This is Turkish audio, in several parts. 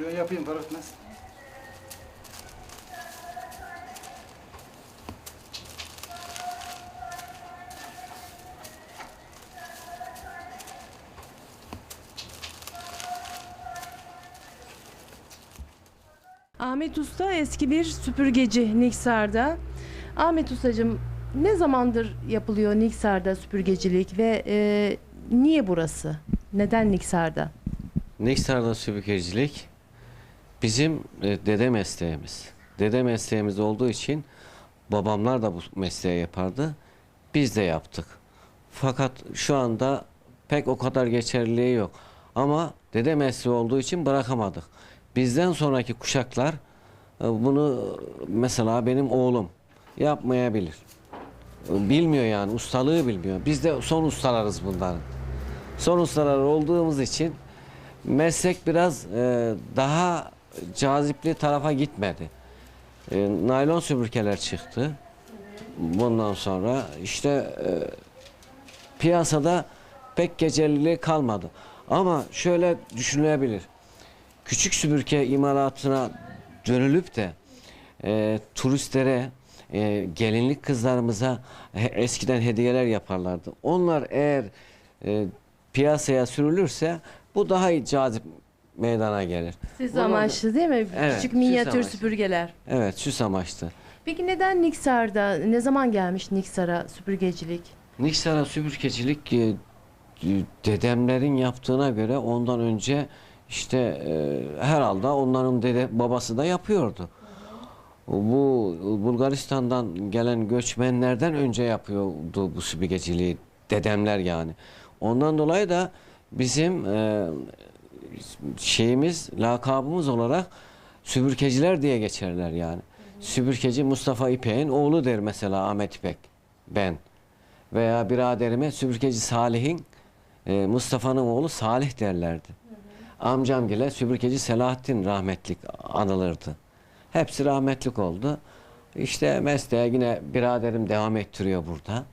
Yo, yapayım fark etmez. Ahmet Usta eski bir süpürgeci Niksar'da. Ahmet Ustacığım ne zamandır yapılıyor Niksar'da süpürgecilik ve e, niye burası? Neden Niksar'da? Niksar'da süpürgecilik bizim e, dede mesleğimiz. Dede mesleğimiz olduğu için babamlar da bu mesleği yapardı. Biz de yaptık. Fakat şu anda pek o kadar geçerliliği yok. Ama dede mesleği olduğu için bırakamadık. Bizden sonraki kuşaklar e, bunu mesela benim oğlum yapmayabilir. Bilmiyor yani ustalığı bilmiyor. Biz de son ustalarız bunların. Son ustalar olduğumuz için meslek biraz e, daha cazipli tarafa gitmedi. E, naylon süpürgeler çıktı. Bundan sonra işte e, piyasada pek geçerliliği kalmadı. Ama şöyle düşünülebilir. Küçük süpürge imalatına dönülüp de e, turistlere, e, gelinlik kızlarımıza he- eskiden hediyeler yaparlardı. Onlar eğer e, piyasaya sürülürse bu daha iyi cazip meydana gelir. Da- amaçlı değil mi? Evet, Küçük süs minyatür amaçlı. süpürgeler. Evet süs amaçlı. Peki neden Niksar'da? Ne zaman gelmiş Niksar'a süpürgecilik? Niksar'a süpürgecilik e, dedemlerin yaptığına göre ondan önce işte e, herhalde onların dede babası da yapıyordu. Bu Bulgaristan'dan gelen göçmenlerden önce yapıyordu bu süpürgeciliği dedemler yani. Ondan dolayı da bizim e, şeyimiz lakabımız olarak süpürgeciler diye geçerler yani. Süpürgeci Mustafa İpek'in oğlu der mesela Ahmet İpek ben veya biraderime süpürgeci Salih'in e, Mustafa'nın oğlu Salih derlerdi. Amcam gile süpürgeci Selahattin rahmetlik anılırdı. Hepsi rahmetlik oldu. İşte mesleğe yine biraderim devam ettiriyor burada.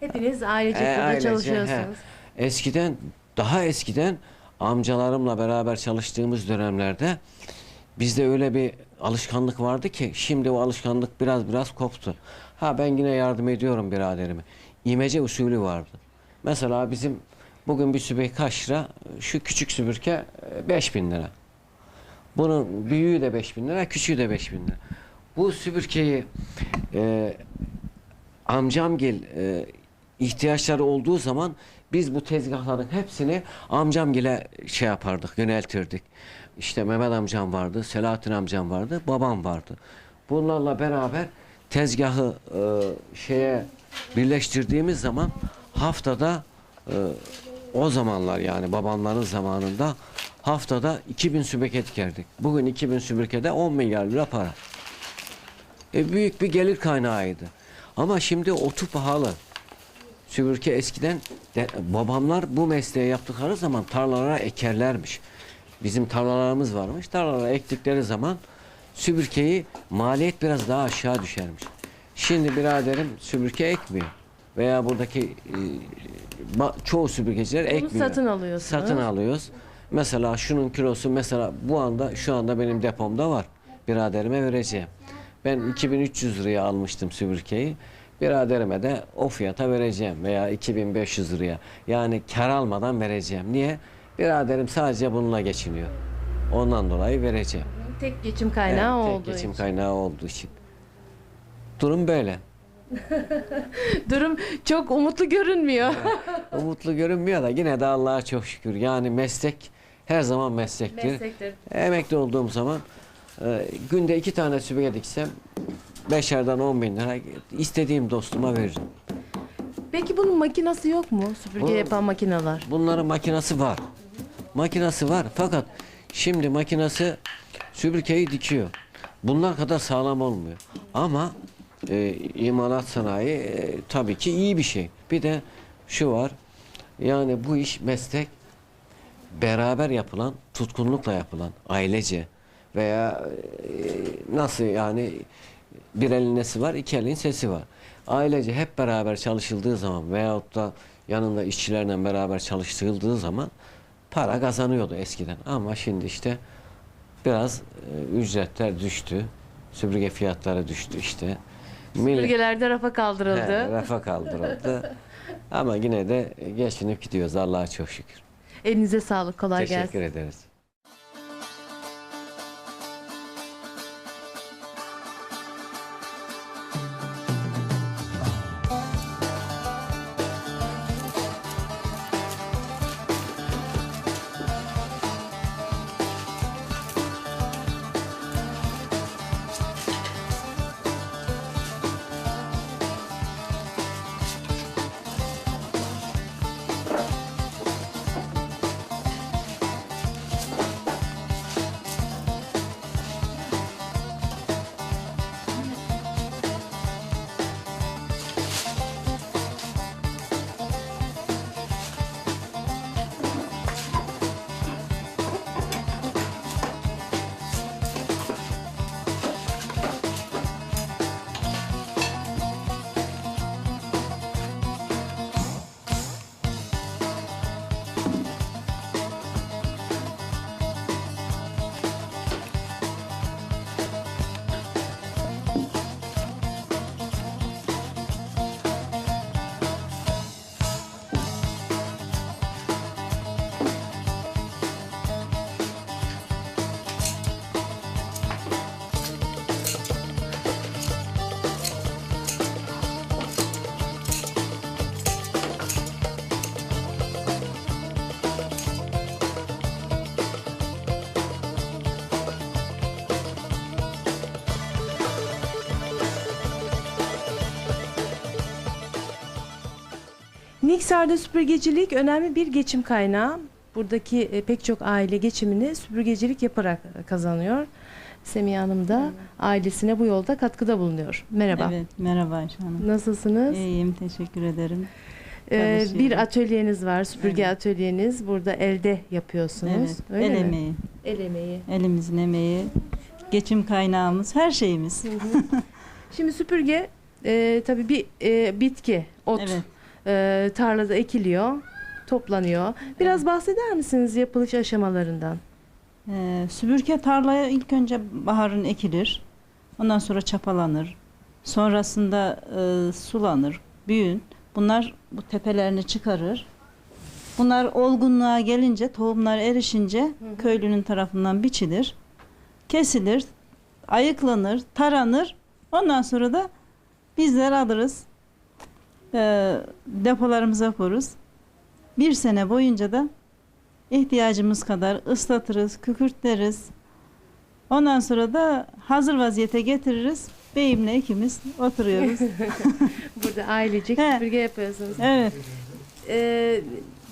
Hepiniz ailecek E, burada ailece, çalışıyorsunuz. he. Eskiden daha eskiden amcalarımla beraber çalıştığımız dönemlerde bizde öyle bir alışkanlık vardı ki şimdi o alışkanlık biraz biraz koptu. Ha ben yine yardım ediyorum biraderime. İmece usulü vardı. Mesela bizim bugün bir sübüke kaç lira? Şu küçük süpürge 5000 lira. Bunun büyüğü de 5000 lira, küçüğü de 5000 lira. Bu süpürgeyi e, amcamgil e, ihtiyaçları olduğu zaman biz bu tezgahların hepsini amcamgile şey yapardık, yöneltirdik. İşte Mehmet amcam vardı, Selahattin amcam vardı, babam vardı. Bunlarla beraber tezgahı e, şeye birleştirdiğimiz zaman haftada e, o zamanlar yani babamların zamanında haftada 2000 sübeke dikerdik. Bugün 2000 sübekede 10 milyar lira para. E, büyük bir gelir kaynağıydı. Ama şimdi otu pahalı. Süpürge eskiden de, babamlar bu mesleği yaptıkları zaman tarlalara ekerlermiş. Bizim tarlalarımız varmış. Tarlalara ektikleri zaman süpürgeyi maliyet biraz daha aşağı düşermiş. Şimdi biraderim süpürge ekmiyor. Veya buradaki e, çoğu süpürgeciler Bunu ekmiyor. satın alıyorsunuz. Satın alıyoruz. Mesela şunun kilosu mesela bu anda şu anda benim depomda var. Biraderime vereceğim. Ben 2300 liraya almıştım süpürgeyi. Biraderime de o fiyata vereceğim veya 2500 liraya. Yani kar almadan vereceğim. Niye? Biraderim sadece bununla geçiniyor. Ondan dolayı vereceğim. Tek geçim kaynağı Evet, olduğu tek geçim için. kaynağı olduğu için. Durum böyle. Durum çok umutlu görünmüyor. Umutlu görünmüyor da yine de Allah'a çok şükür. Yani meslek her zaman meslektir. Meslektir. Emekli olduğum zaman e, günde iki tane süpürge diksem beşerden on bin lira istediğim dostuma veririm. Peki bunun makinası yok mu? Süpürge Bu- yapan makineler. Bunların makinası var. Makinası var fakat şimdi makinası süpürgeyi dikiyor. Bunlar kadar sağlam olmuyor. Ama e, imalat sanayi e, tabii ki iyi bir şey. Bir de şu var. Yani bu iş meslek beraber yapılan, tutkunlukla yapılan, ailece veya e, nasıl yani bir elin nesi var, iki elin sesi var. Ailece hep beraber çalışıldığı zaman veyahut da yanında işçilerle beraber çalıştırıldığı zaman para kazanıyordu eskiden. Ama şimdi işte biraz e, ücretler düştü. Süpürge fiyatları düştü işte. Süpürgelerde rafa kaldırıldı. He, rafa kaldırıldı. Ama yine de geçinip gidiyoruz Allah'a çok şükür. Elinize sağlık. Kolay Teşekkür gelsin. ederiz. Niksar'da süpürgecilik önemli bir geçim kaynağı. Buradaki e, pek çok aile geçimini süpürgecilik yaparak kazanıyor. Semiha Hanım da ailesine bu yolda katkıda bulunuyor. Merhaba. Evet, merhaba Ayşe Hanım. Nasılsınız? İyiyim, teşekkür ederim. Ee, bir atölyeniz var, süpürge Evet. atölyeniz. Burada elde yapıyorsunuz. Evet, Öyle el mi? emeği, El emeği. elimizin emeği, geçim kaynağımız, her şeyimiz. Şimdi süpürge e, tabii bir e, bitki, ot Evet, e, tarlada ekiliyor, toplanıyor. Biraz bahseder misiniz yapılış aşamalarından? ee, süpürge tarlaya ilk önce baharın ekilir. Ondan sonra çapalanır. Sonrasında e, sulanır, büyün. Bunlar bu tepelerini çıkarır. Bunlar olgunluğa gelince, tohumlar erişince köylünün tarafından biçilir. Kesilir, ayıklanır, taranır. Ondan sonra da bizler alırız. Ee, depolarımıza koruz. Bir sene boyunca da ihtiyacımız kadar ıslatırız, kükürtleriz. Ondan sonra da hazır vaziyete getiririz. Beyimle ikimiz oturuyoruz. Burada ailecek He. süpürge yapıyorsunuz. evet, Ee,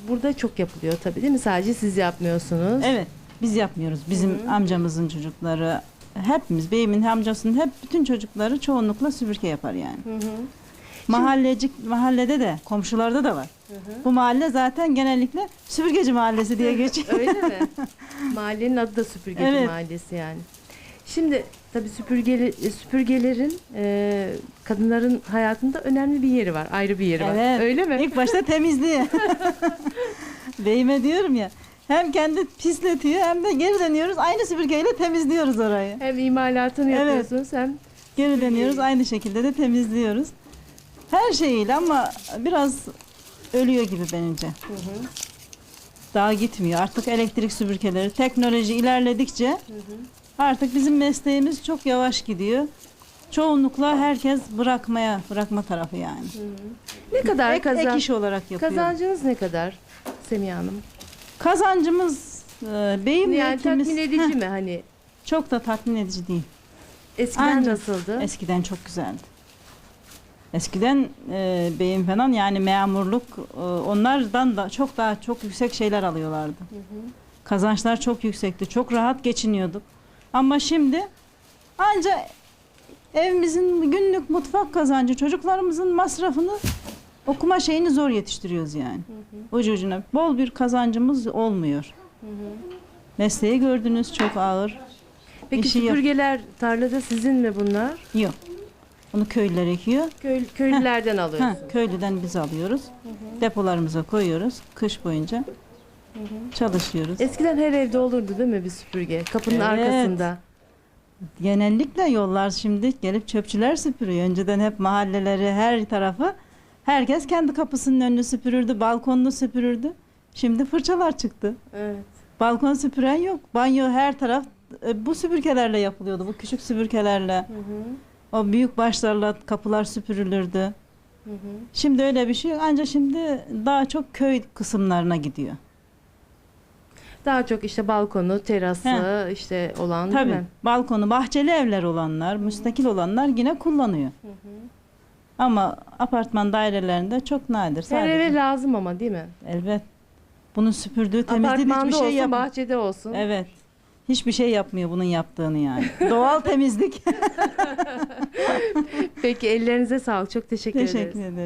burada çok yapılıyor tabii değil mi? Sadece siz yapmıyorsunuz. evet. Biz yapmıyoruz. Bizim Hı hı. amcamızın çocukları, hepimiz, beyimin amcasının hep bütün çocukları çoğunlukla süpürge yapar yani. Hı hı. Mahallecik mahallede de, komşularda da var. Hı hı. Bu mahalle zaten genellikle süpürgeci mahallesi diye geçiyor. Öyle mi? Mahallenin adı da süpürgeci Evet. mahallesi yani. Şimdi tabii süpürgeli, süpürgelerin e, kadınların hayatında önemli bir yeri var. Ayrı bir yeri var. Evet. Öyle mi? İlk başta temizliği. Beyime diyorum ya. Hem kendi pisletiyor hem de geri dönüyoruz. Aynı süpürgeyle temizliyoruz orayı. Hem imalatını Evet. yapıyorsunuz hem Geri dönüyoruz aynı şekilde de temizliyoruz. Her şeyiyle ama biraz ölüyor gibi bence. Daha gitmiyor. Artık elektrik süpürgeleri, teknoloji ilerledikçe artık bizim mesleğimiz çok yavaş gidiyor. Çoğunlukla herkes bırakmaya, bırakma tarafı yani. ne kadar Ek, ek kazan iş olarak yapıyor. kazancınız ne kadar Semiha Hanım? Kazancımız e, beyimle Yani ikimiz- tatmin edici Heh, mi hani? Çok da tatmin edici değil. Eskiden Aynen. nasıldı? Eskiden çok güzeldi. Eskiden e, beyim falan yani memurluk e, onlardan da çok daha çok yüksek şeyler alıyorlardı. Kazançlar çok yüksekti. Çok rahat geçiniyorduk. Ama şimdi ancak evimizin günlük mutfak kazancı çocuklarımızın masrafını okuma şeyini zor yetiştiriyoruz yani. Ucu ucuna bol bir kazancımız olmuyor. Mesleği gördünüz çok ağır. Peki işi yap- süpürgeler tarlada sizin mi bunlar? Yok. Onu köylüler ekiyor. Köy, köylülerden Ha, alıyorsunuz. köylüden biz alıyoruz. Depolarımıza koyuyoruz kış boyunca. çalışıyoruz. Eskiden her evde olurdu değil mi bir süpürge? Kapının Evet. arkasında. Genellikle yollar şimdi gelip çöpçüler süpürüyor. Önceden hep mahalleleri her tarafı herkes kendi kapısının önünü süpürürdü, balkonunu süpürürdü. Şimdi fırçalar çıktı. Evet. Balkon süpüren yok. Banyo her taraf e, bu süpürgelerle yapılıyordu. Bu küçük süpürgelerle. O büyük başlarla kapılar süpürülürdü. Şimdi öyle bir şey yok. Ancak şimdi daha çok köy kısımlarına gidiyor. Daha çok işte balkonu, terası He. işte olan Tabii. değil mi? Balkonu, bahçeli evler olanlar, müstakil olanlar yine kullanıyor. Ama apartman dairelerinde çok nadir. Her Sadece. eve lazım ama değil mi? Elbet. Bunun süpürdüğü, temizliği hiçbir şey yapmıyor. bahçede olsun. Evet. Hiçbir şey yapmıyor bunun yaptığını yani. Doğal temizlik. Peki ellerinize sağlık. Çok teşekkür, ederiz. Teşekkür ederim.